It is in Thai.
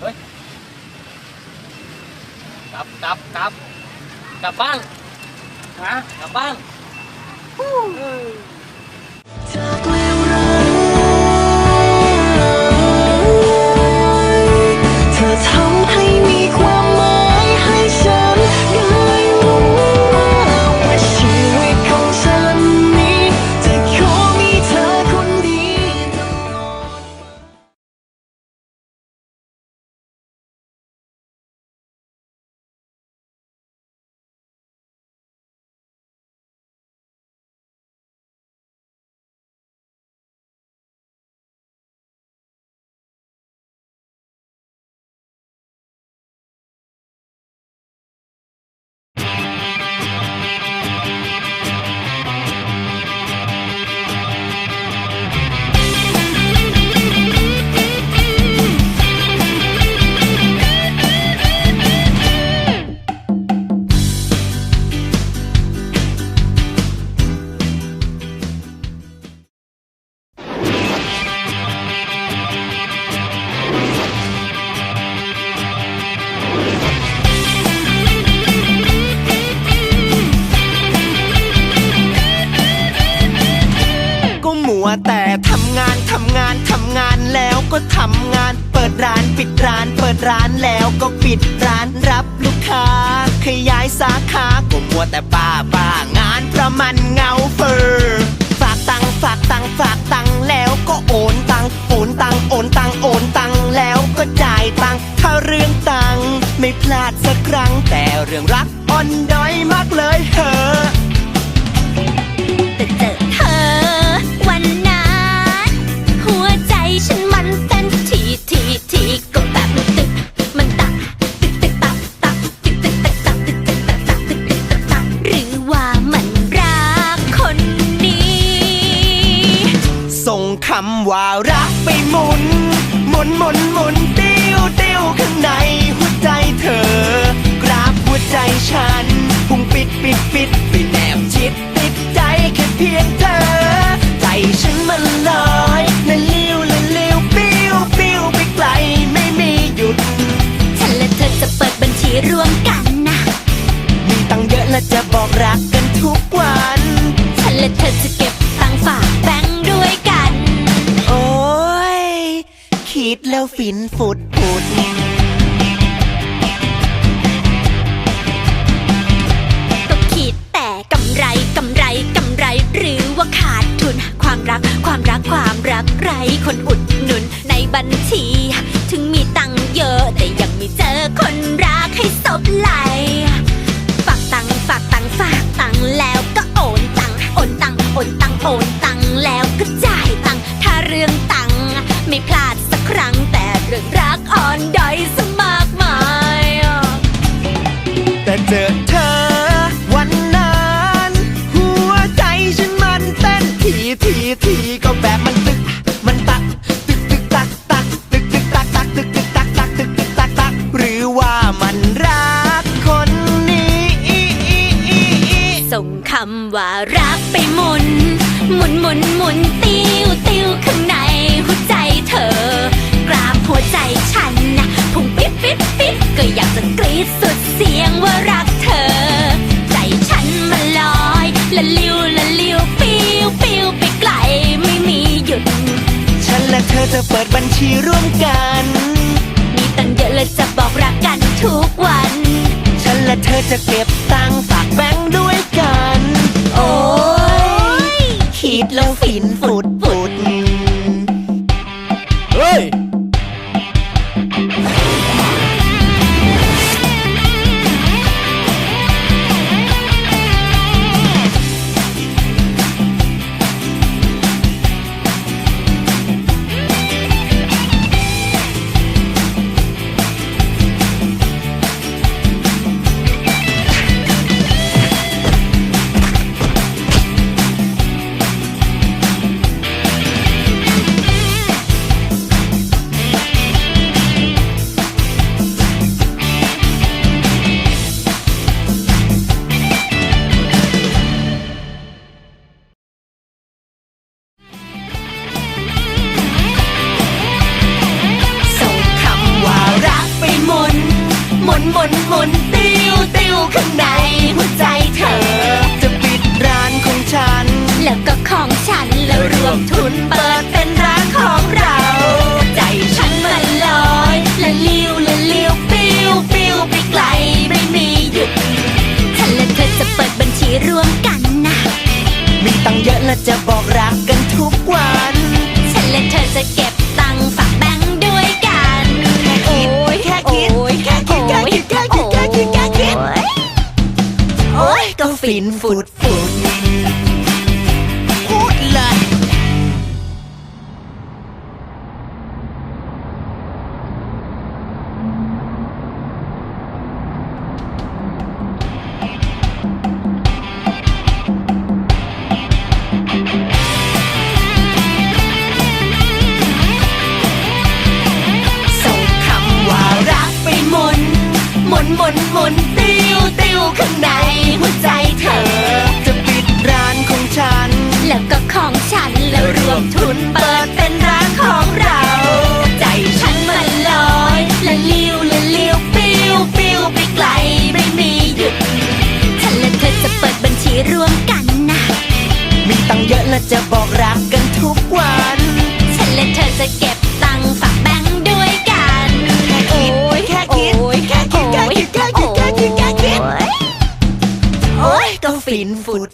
เฮ้ยกลับกลับกลับกลับบ้านฮะกลับบ้าน ปิดร้านเปิดร้านแล้วก็ปิดร้านรับลูกค้า ขยายสาขาก็มัวแต่ป้าป้างานเพระมันเงาเฟอฝากตังฝากตังฝากตังแล้วก็โอนตังโอนตังโอนตังโอนตังแล้วก็จ่ายตังค์ถ้าเรื่องตังไม่พลาดสักครั้งแต่เรื่องรักอ่อนด้อยมากเลยเหอะ ก็แบบมันตึกมันตักตึกตึกตักตักตึกตึกตักตักตึกตึกตักตักตึกตึกตักตักหรือว่ามันรักคนนี้ ส่งคำว่ารักไปหมุน หมุนหมุนหมุนติ้วติ้วข้างในหัวใจ ร่วมกันนะ มีตังค์เยอะและจะบอกรักกันทุกวัน ฉันและเธอจะเก็บตังค์ฝากแบงค์ด้วยกัน โอ้ย คิดแล้วฟินฟุดฟุดก็คิดแต่กำไรกำไรกำไรหรือว่าขาดทุน ความรักความรักความรักไรคนอุดหนุนในบัญชี ถึงมีตังค์เยอะแต่ยังไม่เจอคนรัก ใำว่ารักไปหมุน หมุนหมุนหมุนติ้วติ้วข้างในหัวใจเธอ กราบหัวใจฉันนะพุ่งปิ๊บปิ๊บปิ๊บก็อยากจะกรีดสุดเสียงว่ารักเธอ ใจฉันมันลอยละลิ้วละลิ้วปิ้วปิ้วไปไกลไม่มีหยุด ฉันและเธอจะเปิดบัญชีร่วมกัน มีตังค์เยอะเลยจะบอกรักกันทุกวัน ฉันและเธอจะเก็บตังค์ฝากแบงค์ด้วยกัน โอ้ยคิดแล้วฝินฟุด แล้วรวมทุนเปิดเป็นร้านของเรา ใจฉันมันลอยละลิ้วละลิ้วปิ้วปิ้วไปไกลไม่มีหยุดฉันและเธอจะเปิดบัญชีร่วมกันนะ มีตังค์เยอะและจะบอกรักกันทุกวัน ฉันและเธอจะเก็บตังค์ฝากแบงค์ด้วยกันแค่คิดแค่คิดโอ้ยแค่คิดแค่คิดแค่คิดแค่คิดแค่คิดโอ้ยก็ฟินฟุดฟุดพูด ตังค์เยอะและจะบอกรักกันทุกวัน ฉันและเธอจะเก็บตังค์ฝากแบงค์ด้วยกันแค่คิดแค่คิดโอ้ยแค่คิดแค่คิดแค่คิดแค่คิดแค่คิดโอ้ยโอ้ยก็ฟินฟุด